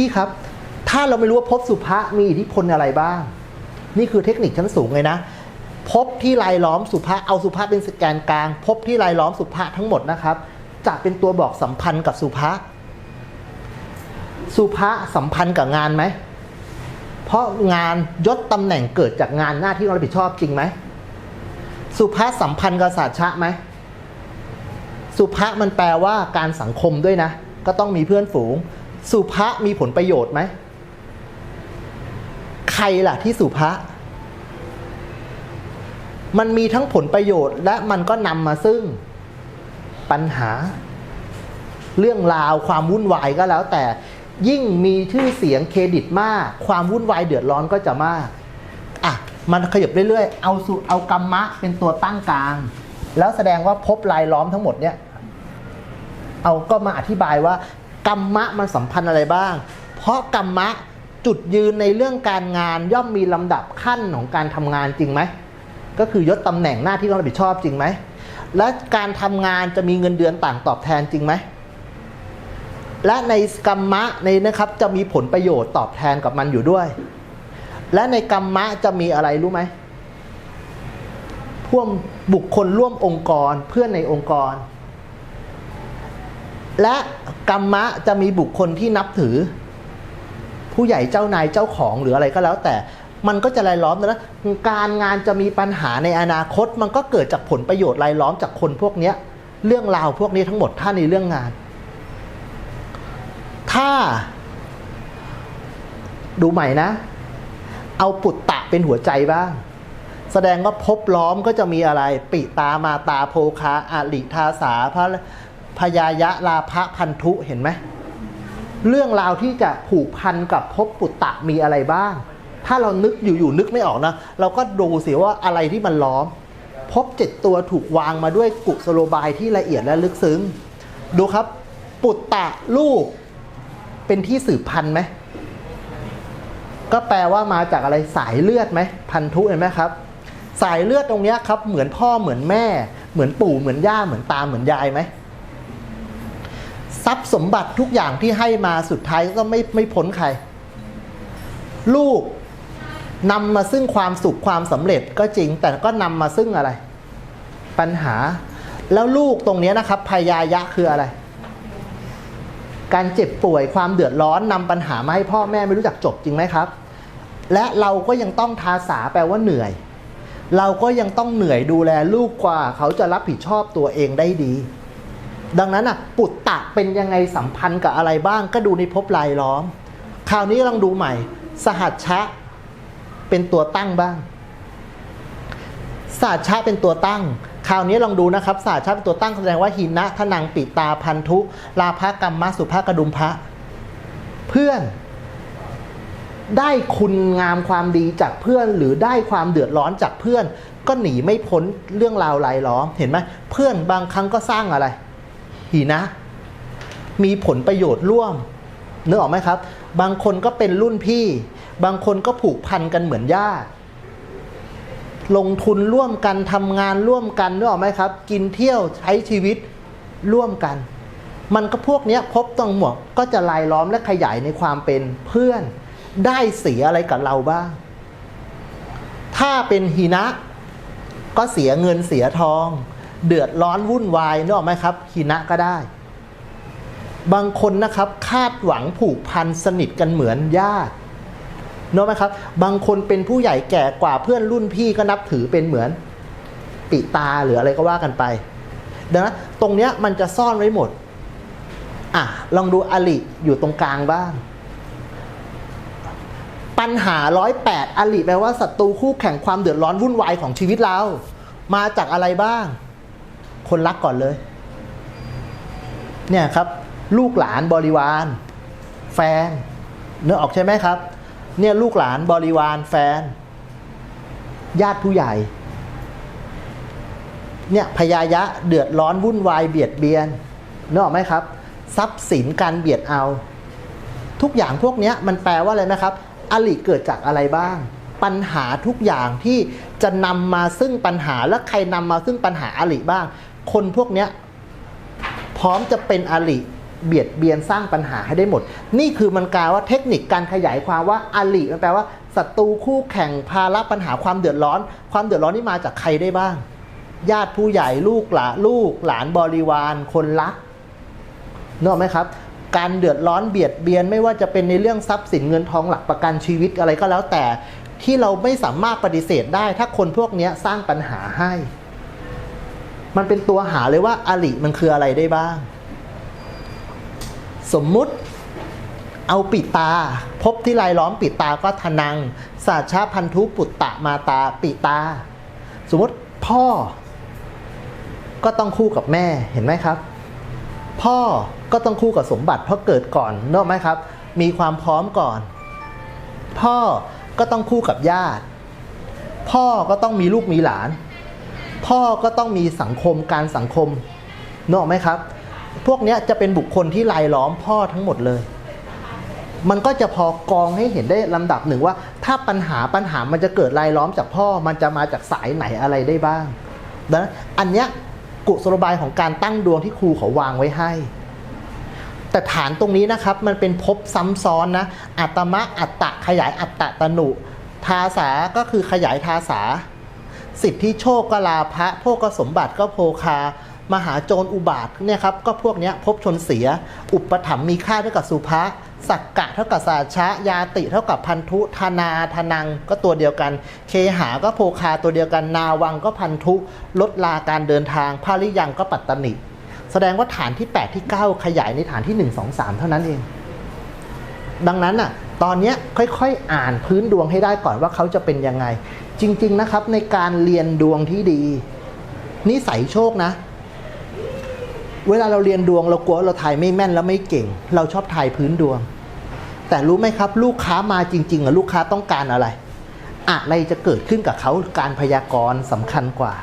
พี่ครับ ถ้าเราไม่รู้ว่าภพสุภะมีอิทธิพลอะไรบ้าง นี่คือเทคนิคชั้นสูงเลยนะภพที่รายล้อมสุภะเอาสุภะเป็นสแกนกลางภพที่รายล้อมสุภะทั้งหมดนะครับ จะเป็นตัวบอกสัมพันธ์กับสุภะสุภะสัมพันธ์กับงานไหม เพราะงานยศตำแหน่งเกิดจากงานหน้าที่เรารับผิดชอบจริงไหม สุภาษสัมพันธ์กับศาสตร์ชะไหม สุภาษมันแปลว่าการสังคมด้วยนะ ก็ต้องมีเพื่อนฝูง สุภาษมีผลประโยชน์ไหม ใครล่ะที่สุภาษมันมีทั้งผลประโยชน์ และมันก็นำมาซึ่งปัญหา เรื่องราวความวุ่นวายก็แล้ว แต่ยิ่งมีชื่อเสียงเครดิตมาก ความวุ่นวายเดือดร้อนก็จะมากอะมันขยับเรื่อยๆ เอาสุเอากรรมะเป็นตัวตั้งกลาง แล้วแสดงว่าพบลายล้อมทั้งหมดเนี่ย เอาก็มาอธิบายว่า กรรมะมันสัมพันธ์อะไรบ้าง เพราะกรรมะจุดยืนในเรื่องการงานย่อมมีลำดับขั้นของการทำงานจริงไหม ก็คือยศตำแหน่งหน้าที่ต้องรับผิดชอบจริงไหม และการทำงานจะมีเงินเดือนต่างตอบแทนจริงไหม และในกรรมะในนะครับจะมีผลประโยชน์ตอบแทนกับมันอยู่ด้วย และในกรรมะจะมีอะไรรู้ไหมพ่วมบุคคลร่วมองค์กรเพื่อนในองค์กร และกรรมะจะมีบุคคลที่นับถือ ผู้ใหญ่เจ้านายเจ้าของหรืออะไรก็แล้ว แต่มันก็จะรายล้อมนะการงานจะมีปัญหาในอนาคต มันก็เกิดจากผลประโยชน์รายล้อมจากคนพวกเนี้ยเรื่องราวพวกนี้ทั้งหมดถ้าในเรื่องงาน ถ้า ดูใหม่นะ เอาปุตตะเป็นหัวใจบ้าง แสดงว่าภพล้อมก็จะมีอะไร ปิตามาตาโพคาอาลิทาสาพระ พยายะลาภพันธุเห็นไหมเรื่องราวที่จะผูกพันกับภพปุตตะมีอะไรบ้าง ถ้าเรานึกอยู่ๆนึกไม่ออกนะ เราก็ดูสิว่าอะไรที่มันล้อมภพเจ็ดตัวถูกวางมาด้วยกุศโลบายที่ละเอียดและลึกซึ้ง ดูครับ ปุตตะลูก เป็นที่สืบพันธุ์ไหมก็แปลว่ามาจากอะไรสายเลือดไหมพันธุเห็นไหมครับ สายเลือดตรงเนี้ยครับเหมือนพ่อเหมือนแม่ เหมือนปู่เหมือนย่าเหมือนตาเหมือนยายไหม ทรัพย์สมบัติทุกอย่างที่ให้มาสุดท้ายก็ไม่ไม่พ้นใคร ลูกนำมาซึ่งความสุขความสำเร็จก็จริง แต่ก็นำมาซึ่งอะไร ปัญหา แล้วลูกตรงนี้นะครับพยายะคืออะไร การเจ็บป่วยความเดือดร้อนนำปัญหามาให้พ่อแม่ไม่รู้จักจบจริงไหมครับ และเราก็ยังต้องทาสาแปลว่าเหนื่อย เราก็ยังต้องเหนื่อยดูแลลูกกว่า เขาจะรับผิดชอบตัวเองได้ดี ดังนั้นอะปุตตะเป็นยังไงสัมพันธ์กับอะไรบ้าง ก็ดูในภพลายล้อม คราวนี้ลองดูใหม่ สหัชชะเป็นตัวตั้งบ้างสาชะเป็นตัวตั้ง คราวนี้ลองดูนะครับสาชะเป็นตัวตั้งแสดงว่าหินะทนังปิตาพันธุ ลาภกรรมมสุภกระดุมพระเพื่อนได้คุณงามความดีจากเพื่อน หรือได้ความเดือดร้อนจากเพื่อน ก็หนีไม่พ้นเรื่องราวลายล้อมเห็นไหมเพื่อนบางครั้งก็สร้างอะไร หินะ มีผลประโยชน์ร่วมนึกออกไหมครับ บางคนก็เป็นรุ่นพี่ บางคนก็ผูกพันกันเหมือนญาติลงทุนร่วมกันทำงานร่วมกันนึกออกไหมครับ กินเที่ยวใช้ชีวิตร่วมกัน มันก็พวกเนี้ยพบตรงหมวกก็จะลายล้อมและขยายในความเป็นเพื่อน ได้เสียอะไรกับเราบ้าง ถ้าเป็นหินะ ก็เสียเงินเสียทอง เดือดร้อนวุ่นวายนึกออกไหมครับหินะก็ได้ บางคนนะครับคาดหวังผูกพันสนิทกันเหมือนญาตินึกออกไหมครับ บางคนเป็นผู้ใหญ่แก่กว่าเพื่อนรุ่นพี่ก็นับถือเป็นเหมือนปิตาหรืออะไรก็ว่ากันไปดังนั้นตรงเนี้ยมันจะซ่อนไว้หมด อะ ลองดูอลิอยู่ตรงกลางบ้าง ปัญหาร้อยแปดอลิแปลว่าศัตรูคู่แข่งความเดือดร้อนวุ่นวายของชีวิตเรา มาจากอะไรบ้าง คนรักก่อนเลย เนี่ยครับ ลูกหลานบริวาร แฟนเนื้อออกใช่ไหมครับ เนี่ยลูกหลานบริวารแฟน ญาติผู้ใหญ่ เนี่ยพยายะเดือดร้อนวุ่นวายเบียดเบียนเนึกอออกไหมครับ ทรัพย์สินการเบียดเอา ทุกอย่างพวกนี้มันแปลว่าอะไรนะครับอลิเกิดจากอะไรบ้าง ปัญหาทุกอย่างที่จะนำมาซึ่งปัญหาและใครนำมาซึ่งปัญหาอลิบ้าง คนพวกเนี้ยพร้อมจะเป็นอลิเบียดเบียนสร้างปัญหาให้ได้หมด นี่คือมันกลายว่าเทคนิคการขยายความว่าอลิมันแปลว่าศัตรูคู่แข่งภาระปัญหาความเดือดร้อน ความเดือดร้อนนี่มาจากใครได้บ้าง ญาติผู้ใหญ่ลูกหลานลูก หลานบริวาร คนรักนึกออกไหมครับ การเดือดร้อนเบียดเบียน ไม่ว่าจะเป็นในเรื่องทรัพย์สินเงินทองหลักประกันชีวิตอะไรก็แล้วแต่ ที่เราไม่สามารถปฏิเสธได้ ถ้าคนพวกนี้สร้างปัญหาให้ มันเป็นตัวหาเลยว่าอลิมันคืออะไรได้บ้าง สมมุติเอาปิตา พบที่ลายล้อมปิตาก็ทนังสาชาพันธุปุตตะมาตาปิตา สมมติพ่อ ก็ต้องคู่กับแม่เห็นไหมครับ พ่อก็ต้องคู่กับสมบัติเพราะเกิดก่อนเนกอะไหมครับ มีความพร้อมก่อน พ่อก็ต้องคู่กับญาติ พ่อก็ต้องมีลูกมีหลาน พ่อก็ต้องมีสังคมการสังคมนึกออกไหมครับ พวกนี้จะเป็นบุคคลที่รายล้อมพ่อทั้งหมดเลย มันก็จะพอกองให้เห็นได้ลำดับหนึ่งว่า ถ้าปัญหาปัญหามันจะเกิดรายล้อมจากพ่อมันจะมาจากสายไหนอะไรได้บ้างดังนั้นอันเนี้ยกุศโลบายของการตั้งดวงที่ครูเขาวางไว้ให้ แต่ฐานตรงนี้นะครับมันเป็นภพซ้ำซ้อนนะอัตมะอัตตะขยายอัตตะตนุ ทาสาก็คือขยายทาสา สิทธิโชคก็ลาภะโภกสมบัติก็โภคามหาโจรอุบาทเนี่ยครับก็พวกนี้ยภพชนเสีย อุปถัมภ์มีค่าเท่ากับสุภะสักกะเท่ากับสาชะยาติเท่ากับพันธุธนาธนังก็ตัวเดียวกัน เคหาก็โภคาตัวเดียวกัน นาวังก็พันธุลดลาการเดินทางภาริยังก็ปัตตนิ แสดงว่าฐานที่ 8 ที่ 9 ขยายในฐานที่ 1 2 3 เท่านั้นเอง ดังนั้นน่ะตอนนี้ค่อยๆ อ่านพื้นดวงให้ได้ก่อนว่าเขาจะเป็นยังไง จริง ๆ นะครับ ในการเรียนดวงที่ดี นิสัยโชคนะ เวลาเราเรียนดวงเรากลัวเราทายไม่แม่นแล้วไม่เก่ง เราชอบทายพื้นดวง แต่รู้ไหมครับ ลูกค้ามาจริงๆอะลูกค้าต้องการอะไร อะไรจะเกิดขึ้นกับเขาการพยากรณ์สำคัญกว่า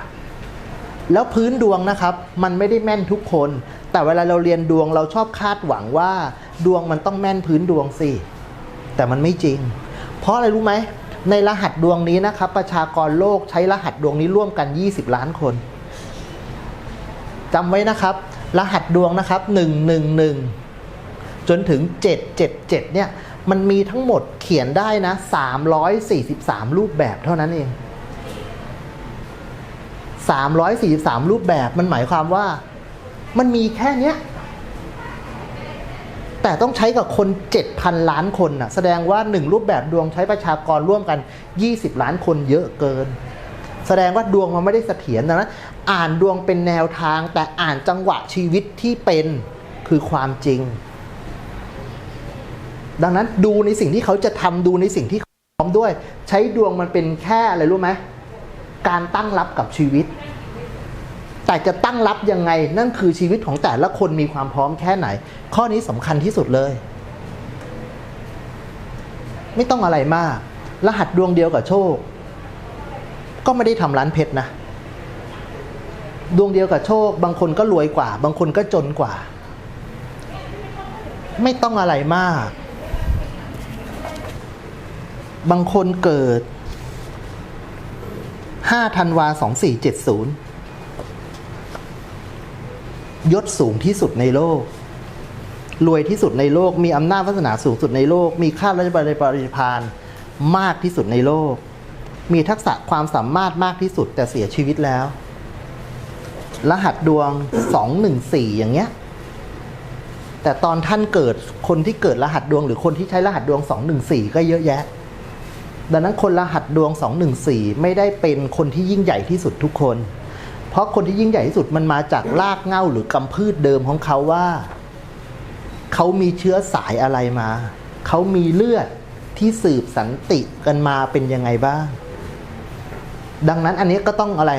แล้วพื้นดวงนะครับ มันไม่ได้แม่นทุกคน แต่เวลาเราเรียนดวงเราชอบคาดหวังว่า ดวงมันต้องแม่นพื้นดวงสิแต่มันไม่จริง เพราะอะไรรู้ไหม ในรหัสดวงนี้นะครับ ประชากรโลกใช้รหัสดวงนี้ร่วมกัน 20 ล้านคนจำไว้นะครับ รหัสดวงนะครับ 111 จนถึง 777 เนี่ย มันมีทั้งหมดเขียนได้นะ 343 รูปแบบเท่านั้นเอง 343 รูปแบบมันหมายความว่า มันมีแค่เนี้ย แต่ต้องใช้กับคน 7,000 ล้านคนน่ะแสดงว่า 1 รูปแบบดวงใช้ประชากรร่วมกัน 20 ล้านคนเยอะเกิน แสดงว่าดวงมันไม่ได้เสถียรนะอ่านดวงเป็นแนวทาง แต่อ่านจังหวะชีวิตที่เป็นคือความจริง ดังนั้นดูในสิ่งที่เขาจะทำดูในสิ่งที่เขาพร้อมด้วย ใช้ดวงมันเป็นแค่อะไรรู้ไหมการตั้งรับกับชีวิต แต่จะตั้งรับยังไงนั่นคือชีวิตของแต่ละคนมีความพร้อมแค่ไหน ข้อนี้สำคัญที่สุดเลย ไม่ต้องอะไรมาก รหัสดวงเดียวกับโชค ก็ไม่ได้ทำร้านเพชรนะ ดวงเดียวกับโชค บางคนก็รวยกว่า บางคนก็จนกว่า ไม่ต้องอะไรมาก บางคนเกิด5ธันวา2470 ยศสูงที่สุดในโลก รวยที่สุดในโลก มีอำนาจวาสนาสูงสุดในโลก มีค่าราชบริปริพานมากที่สุดในโลก มีทักษะความสามารถมากที่สุดแต่เสียชีวิตแล้ว รหัสดวง 214 อย่างเงี้ย แต่ตอนท่านเกิดคนที่เกิดรหัสดวง หรือคนที่ใช้รหัสดวง 214 ก็เยอะแยะ ดังนั้นคนรหัสดวง 214 ไม่ได้เป็นคนที่ยิ่งใหญ่ที่สุดทุกคน เพราะคนที่ยิ่งใหญ่ที่สุดมันมาจากรากเง้าหรือกำพืชเดิมของเขาว่า เขามีเชื้อสายอะไรมา เขามีเลือดที่สืบสันติกันมาเป็นยังไงบ้าง ดังนั้นอันนี้ก็ต้องอะไร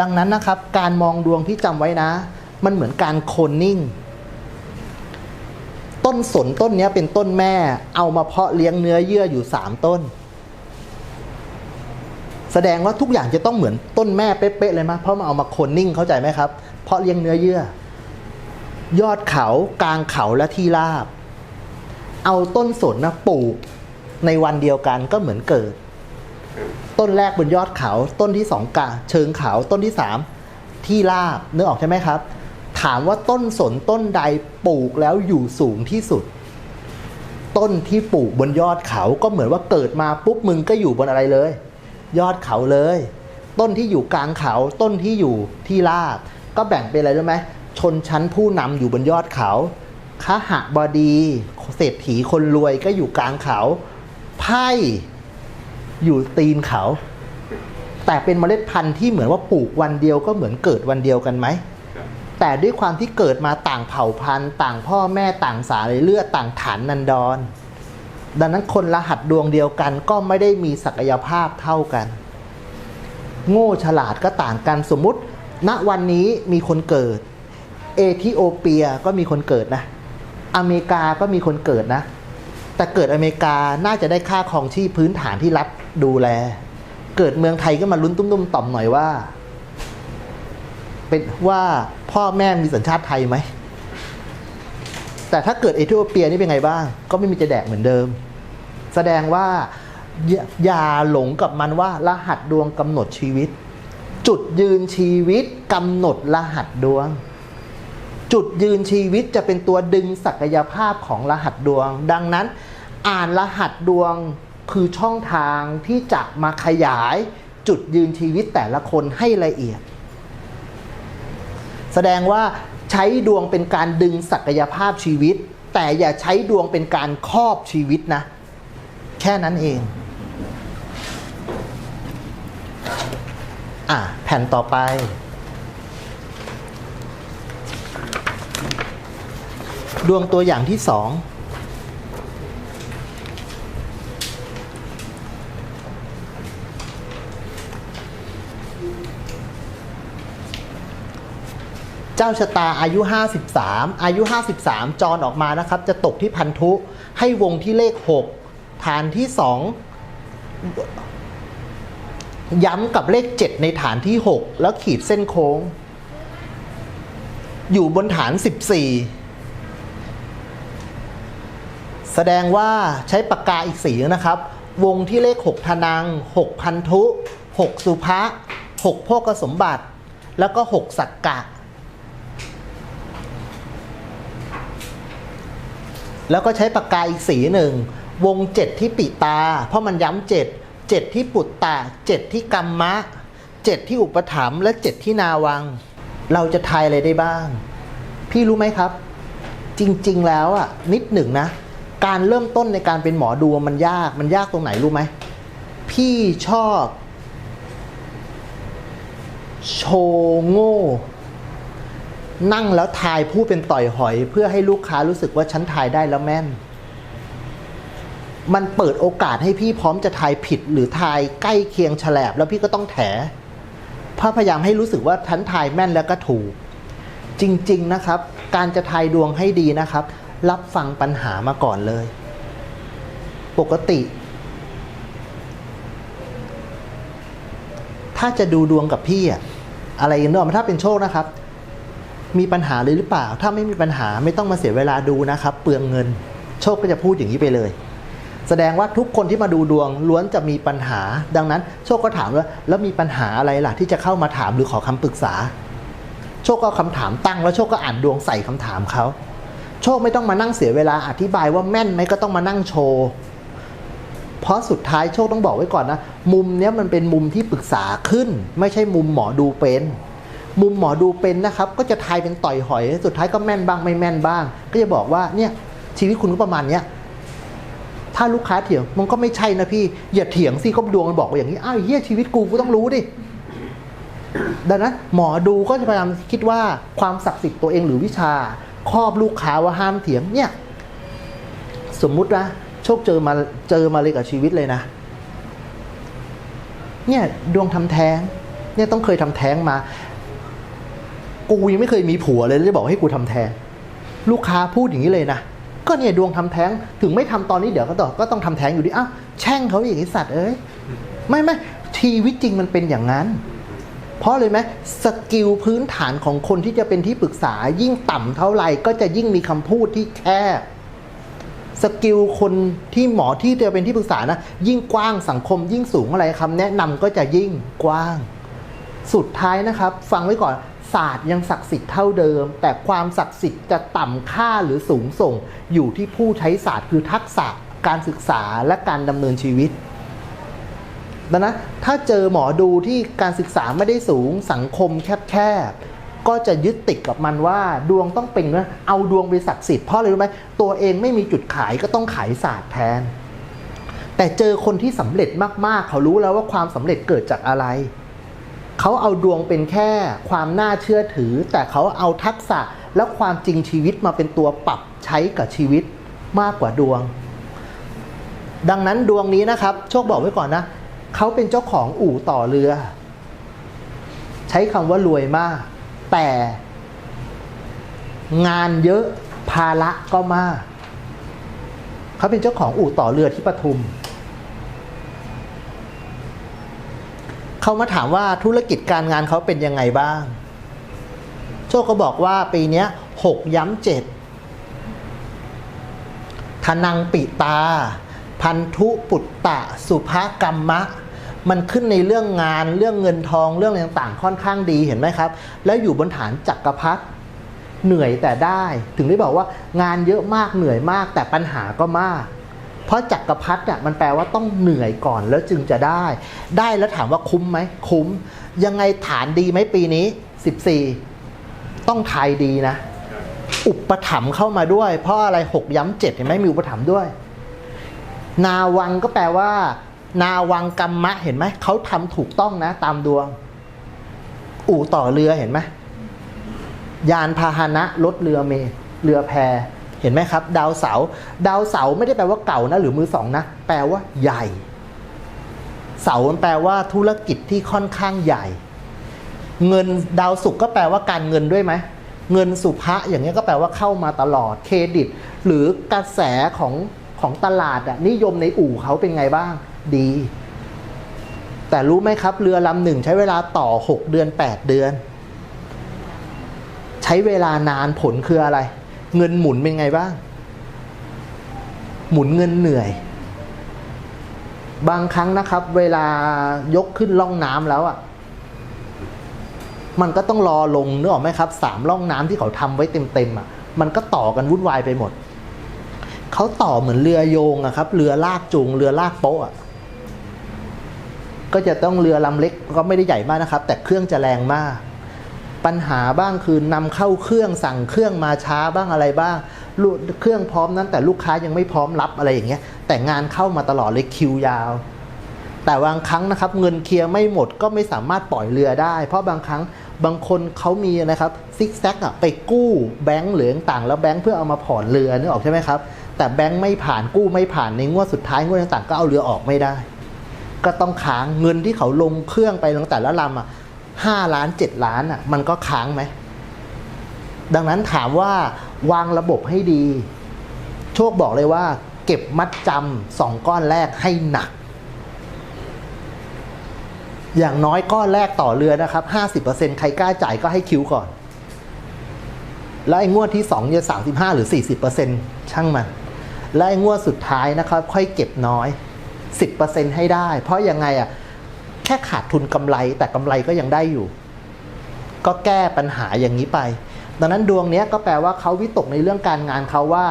ดังนั้นนะครับ การมองดวงที่จำไว้นะ มันเหมือนการโคนนิ่ง ต้นสนต้นนี้เป็นต้นแม่ เอามาเพาะเลี้ยงเนื้อเยื่ออยู่สามต้น แสดงว่าทุกอย่างจะต้องเหมือนต้นแม่เป๊ะๆเลยมั้ยเพราะมันเอามาโคนนิ่งเข้าใจไหมครับ เพราะเลี้ยงเนื้อเยื่อ ยอดเขากลางเขาและที่ราบ เอาต้นสนนะปลูกในวันเดียวกันก็เหมือนเกิด ต้นแรกบนยอดเขาต้นที่สองกะเชิงเขาต้นที่สามที่ราบเนึกออกใช่ไหมครับ ถามว่าต้นสนต้นใดปลูกแล้วอยู่สูงที่สุด ต้นที่ปลูกบนยอดเขาก็เหมือนว่าเกิดมาปุ๊บมึงก็อยู่บนอะไรเลย ยอดเขาเลย ต้นที่อยู่กลางเขาต้นที่อยู่ที่ราบก็แบ่งเป็นอะไรรู้ไหมชนชั้นผู้นำอยู่บนยอดเขาขหบดีเศรษฐีคนรวยก็อยู่กลางเขาไพ่อยู่ตีนเขา แต่เป็นเมล็ดพันธุ์ที่เหมือนว่าปลูกวันเดียวก็เหมือนเกิดวันเดียวกันไหมแต่ด้วยความที่เกิดมาต่างเผ่าพันธุ์ ต่างพ่อแม่ต่างสายเลือดต่างฐานนันดร ดังนั้นคนรหัสดวงเดียวกันก็ไม่ได้มีศักยภาพเท่ากัน โง่ฉลาดก็ต่างกันสมมุติ ณวันนี้มีคนเกิด เอธิโอเปียก็มีคนเกิดนะ อเมริกาก็มีคนเกิดนะ แต่เกิดอเมริกาน่าจะได้ค่าครองชีพพื้นฐานที่รัฐดูแล เกิดเมืองไทยก็มาลุ้นตุ้มๆต่อมหน่อยว่า เป็นว่าพ่อแม่มีสัญชาติไทยไหม แต่ถ้าเกิดเอธิโอเปียนี่เป็นไงบ้าง ก็ไม่มีจะแดกเหมือนเดิม แสดงว่าอย่าอย่าหลงกับมันว่ารหัสดวงกำหนดชีวิต จุดยืนชีวิตกำหนดรหัสดวง จุดยืนชีวิตจะเป็นตัวดึงศักยภาพของรหัสดวง ดังนั้น อ่านรหัสดวงคือช่องทางที่จะมาขยายจุดยืนชีวิตแต่ละคนให้ละเอียด แสดงว่า ใช้ดวงเป็นการดึงศักยภาพชีวิต แต่อย่าใช้ดวงเป็นการครอบชีวิตนะ แค่นั้นเองอะแผ่นต่อไป ดวงตัวอย่างที่สอง เจ้าชะตาอายุ 53 อายุ 53 จรออกมานะครับ จะตกที่พันธุให้วงที่เลข 6 ฐานที่ 2 ย้ำกับเลข 7 ในฐานที่ 6 แล้วขีดเส้นโค้ง อยู่บนฐาน 14 แสดงว่าใช้ปากกาอีกสีนะครับ วงที่เลข6ธนัง 6 พันธุ 6 สุภะ 6 โภกสมบัติ แล้วก็ 6 สักกะ แล้วก็ใช้ปากกาอีกสีหนึ่ง วงเจ็ดที่ปิตา เพราะมันย้ำเจ็ดเจ็ดที่ปุตตะเจ็ดที่กรรมะเจ็ดที่อุปถัมภ์และเจ็ดที่นาวัง เราจะทายอะไรได้บ้าง พี่รู้ไหมครับ จริงๆแล้วอะนิดหนึ่งนะ การเริ่มต้นในการเป็นหมอดูมันยากมันยากตรงไหนรู้ไหม พี่ชอบ โชว์โง่ นั่งแล้วทายพูดเป็นต่อยหอย เพื่อให้ลูกค้ารู้สึกว่าฉันทายได้แล้วแม่น มันเปิดโอกาสให้พี่พร้อมจะทายผิดหรือทายใกล้เคียงฉลบแล้วพี่ก็ต้องแถเพราะพยายามให้รู้สึกว่าฉันทายแม่นแล้วก็ถูก จริง ๆนะครับ การจะทายดวงให้ดีนะครับ รับฟังปัญหามาก่อนเลย ปกติ ถ้าจะดูดวงกับพี่อะอะไรเนอะถ้าเป็นโชคนะครับ มีปัญหาเลยหรือเปล่า ถ้าไม่มีปัญหาไม่ต้องมาเสียเวลาดูนะครับ เปลืองเงิน โชคก็จะพูดอย่างนี้ไปเลย แสดงว่าทุกคนที่มาดูดวงล้วนจะมีปัญหา ดังนั้น โชคก็ถามว่าแล้วมีปัญหาอะไรล่ะที่จะเข้ามาถามหรือขอคำปรึกษา โชคก็เอาคำถามตั้งแล้วโชคก็อ่านดวงใส่คำถามเขา โชคไม่ต้องมานั่งเสียเวลาอธิบายว่าแม่นไหมก็ต้องมานั่งโชว์เพราะสุดท้ายโชคต้องบอกไว้ก่อนนะ มุมเนี้ยมันเป็นมุมที่ปรึกษาขึ้น ไม่ใช่มุมหมอดูเป็น มุมหมอดูเป็นนะครับ ก็จะทายเป็นต่อยหอย สุดท้ายก็แม่นบ้างไม่แม่นบ้าง ก็จะบอกว่าเนี่ยชีวิตคุณก็ประมาณเนี้ยถ้าลูกค้าเถียงมันก็ไม่ใช่นะพี่อย่าเถียงสิก็ดวงมันบอกว่าอย่างนี้อ้าวเฮียชีวิตกูกูต้องรู้ดิดังนั้นหมอดูก็จะพยายามคิดว่าความศักดิ์สิทธิ์ตัวเองหรือวิชา ครอบลูกค้าว่าห้ามเถียงเนี่ย สมมุตินะโชคเจอมาเจอมาเลยกับชีวิตเลยนะ เนี่ยดวงทำแท้ง เนี่ยต้องเคยทำแท้งมา กูยังไม่เคยมีผัวเลยแล้วจะบอกให้กูทำแท้ง ลูกค้าพูดอย่างนี้เลยนะ ก็เนี่ยดวงทำแท้ง ถึงไม่ทำตอนนี้เดี๋ยวก็ต่อก็ต้องทำแท้งอยู่ดีอ้าวแช่งเขาอย่างนี้สัตว์เอ้ย ไม่ไม่ชีวิตจริงมันเป็นอย่างนั้น เพราะเลยไหมสกิลพื้นฐานของคนที่จะเป็นที่ปรึกษายิ่งต่ำเท่าไหร่ก็จะยิ่งมีคำพูดที่แคบสกิลคนที่หมอที่จะเป็นที่ปรึกษานะ ยิ่งกว้างสังคมยิ่งสูงอะไรคำแนะนำก็จะยิ่งกว้าง สุดท้ายนะครับ ฟังไว้ก่อน ศาสตร์ยังศักดิ์สิทธิ์เท่าเดิม แต่ความศักดิ์สิทธิ์จะต่ำค่าหรือสูงส่ง อยู่ที่ผู้ใช้ศาสตร์คือทักษะการศึกษาและการดำเนินชีวิตดังนั้นถ้าเจอหมอดูที่การศึกษาไม่ได้สูงสังคมแคบๆก็จะยึดติดกับมันว่าดวงต้องเป็นนะเอาดวงไปศักดิ์สิทธิ์เพราะอะไรรู้ไหมตัวเองไม่มีจุดขายก็ต้องขายศาสตร์แทน แต่เจอคนที่สำเร็จมากๆ เขารู้แล้วว่าความสำเร็จเกิดจากอะไร เขาเอาดวงเป็นแค่ความน่าเชื่อถือ แต่เขาเอาทักษะและความจริงชีวิตมาเป็นตัวปรับใช้กับชีวิตมากกว่าดวง ดังนั้นดวงนี้นะครับ โชคบอกไว้ก่อนนะเขาเป็นเจ้าของอู่ต่อเรือ ใช้คำว่ารวยมาก แต่งานเยอะภาระก็มาก เขาเป็นเจ้าของอู่ต่อเรือที่ปทุม เขามาถามว่าธุรกิจการงานเขาเป็นยังไงบ้าง โชคก็บอกว่าปีนี้หกย้ำเจ็ดทนังปิตา พันธุปุตตะ สุภกรรมะ มันขึ้นในเรื่องงานเรื่องเงินทองเรื่องอะไรต่างๆ ค่อนข้างดีเห็นไหมครับ แล้วอยู่บนฐานจักรพรรดิเหนื่อยแต่ได้ ถึงได้บอกว่างานเยอะมากเหนื่อยมากแต่ปัญหาก็มาก เพราะจักรพรรดิอะมันแปลว่าต้องเหนื่อยก่อนแล้วจึงจะได้ ได้แล้วถามว่าคุ้มไหมคุ้ม ยังไงฐานดีไหมปีนี้ 14 ต้องทายดีนะ อุปถัมภ์เข้ามาด้วย เพราะอะไรหกย้ำเจ็ดเห็นไหมมีอุปถัมภ์ด้วย นาวังก็แปลว่า นาวังกรรมะเห็นไหมเขาทำถูกต้องนะ ตามดวง อู่ต่อเรือเห็นไหมยานพาหนะรถเรือเมเรือแพ เห็นไหมครับ ดาวเสาร์ดาวเสาร์ไม่ได้แปลว่าเก่านะหรือมือสองนะ แปลว่าใหญ่ เสามันแปลว่าธุรกิจที่ค่อนข้างใหญ่ เงินดาวศุกร์ก็แปลว่าการเงินด้วยไหมเงินสุภะอย่างเงี้ก็แปลว่าเข้ามาตลอดเครดิต หรือกระแสของของตลาดอะนิยมในอู่เขาเป็นไงบ้าง ดี แต่รู้ไหมครับ เรือลำหนึ่งใช้เวลาต่อ 6 เดือน 8 เดือน ใช้เวลานานผลคืออะไร เงินหมุนเป็นไงบ้าง หมุนเงินเหนื่อย บางครั้งนะครับ เวลายกขึ้นล่องน้ำแล้วอะ่ะ มันก็ต้องรอลงนึกออกไหมครับสามร่องน้ำที่เขาทำไว้เต็มๆอะ่ะ มันก็ต่อกันวุ่นวายไปหมด เขาต่อเหมือนเรือโยงอะครับ เรือลากจูง เรือลากโป๊ะอะก็จะต้องเรือลำเล็กก็ไม่ได้ใหญ่มากนะครับ แต่เครื่องจะแรงมาก ปัญหาบ้างคือนำเข้าเครื่องสั่งเครื่องมาช้าบ้างอะไรบ้างเครื่องพร้อมนั้นแต่ลูกค้ายังไม่พร้อมรับอะไรอย่างเงี้ย แต่งานเข้ามาตลอดเลยคิวยาว แต่บางครั้งนะครับ เงินเคลียร์ไม่หมดก็ไม่สามารถปล่อยเรือได้ เพราะบางครั้งบางคนเขามีนะครับซิกแซกอะไปกู้แบงค์เหลืองต่างแล้วแบงค์เพื่อเอามาผ่อนเรือนึกออกใช่ไหมครับแต่แบงค์ไม่ผ่านกู้ไม่ผ่านในงวดสุดท้ายงวดต่างๆ ก็เอาเรือออกไม่ได้ ก็ต้องค้างเงินที่เขาลงเครื่องไปตั้งแต่ละลำอะ ห้าล้านเจ็ดล้านอะ มันก็ค้างไหม ดังนั้นถามว่าวางระบบให้ดี โชคบอกเลยว่า เก็บมัดจำสองก้อนแรกให้หนัก อย่างน้อยก้อนแรกต่อเรือนะครับห้าสิบเปอร์เซ็นใครกล้าจ่ายก็ให้คิวก่อน แล้วไอ้งวดที่สองจะสามสิบห้าหรือสี่สิบเปอร์เซ็นช่างมัน และไอ้งวดสุดท้ายนะครับ ค่อยเก็บน้อย10%ให้ได้ เพราะยังไงอะ่ะ ค่ขาดทุนกำไรแต่กำไรก็ยังได้อยู่ ก็แก้ปัญหาอย่างนี้ไป ดังนั้นดวงนี้ก็แปลว่าเขาวิตกในเรื่องการงานเขาว่า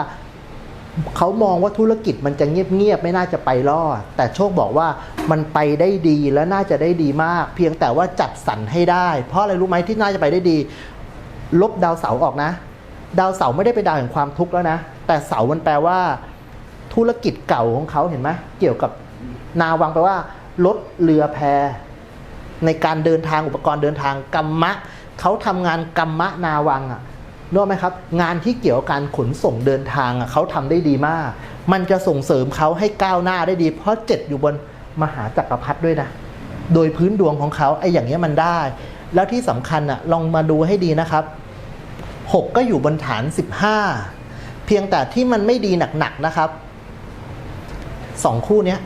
เขามองว่าธุรกิจมันจะเงียบๆไม่น่าจะไปรอด แต่โชคบอกว่ามันไปได้ดีและน่าจะได้ดีมาก เพียงแต่ว่าจัดสรรให้ได้ เพราะอะไรรู้ไหมที่น่าจะไปได้ดี ลบดาวเสาออกนะ ดาวเสาไม่ได้ไปนดาวแห่งความทุกข์แล้วนะ แต่เสามันแปลว่า ธุรกิจเก่าของเขาเห็นไหมเกี่ยวกับนาวังแปลว่า รถเรือแพในการเดินทางอุปกรณ์เดินทางกรรมะเขาทำงานกรรมะนาวังอะ่ะรู้ไหมครับ งานที่เกี่ยวกับการขนส่งเดินทางอะ่ะเขาทำได้ดีมาก มันจะส่งเสริมเขาให้ก้าวหน้าได้ดี เพราะเจ็ดอยู่บนมหาจักรพรรดิด้วยนะ โดยพื้นดวงของเขาไอ้อย่างเงี้ยมันได้ แล้วที่สำคัญอะ่ะลองมาดูให้ดีนะครับหกก็อยู่บนฐานสิบห้าเพียงแต่ที่มันไม่ดีหนักๆนะครับสองคู่เนี้ย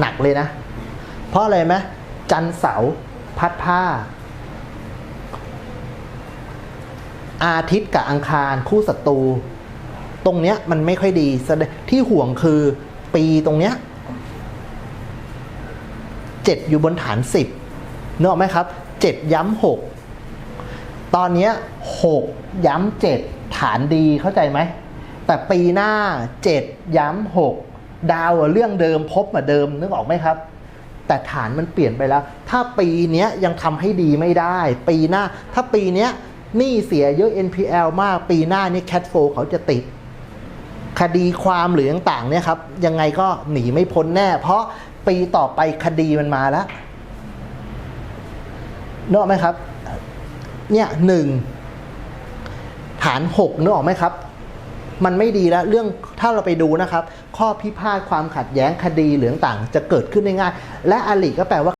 หนักๆเลยนะ ราะอะไรไหมจันเสาร์พัดผ้า อาทิตย์กับอังคารคู่ศัตรูตรงเนี้ยมันไม่ค่อยดีที่ห่วงคือปีตรงเนี้ยเจ็ดอยู่บนฐานสิบเนกอะไหมครับเจ็ดย้ำหกตอนเนี้ยหกย้ำเจ็ดฐานดีเข้าใจไหม แต่ปีหน้าเจ็ดย้ำหกดาวเรื่องเดิมพบมาเดิมนึกออกไหมครับ แต่ฐานมันเปลี่ยนไปแล้ว ถ้าปีนี้ยังทำให้ดีไม่ได้ ปีหน้า ถ้าปีนี้หนี้เสียเยอะ NPL มาก ปีหน้านี่แคทโฟเขาจะติด คดีความหรือต่างๆเนี่ยครับ ยังไงก็หนีไม่พ้นแน่ เพราะปีต่อไปคดีมันมาแล้วนึกออกไหมครับ เนี่ยหนึ่งฐานหกนึกออกไหมครับ มันไม่ดีแล้วเรื่องถ้าเราไปดูนะครับ ข้อพิพาทความขัดแย้งคดีหรือต่างจะเกิดขึ้นได้ง่ายและอลิก็แปลว่า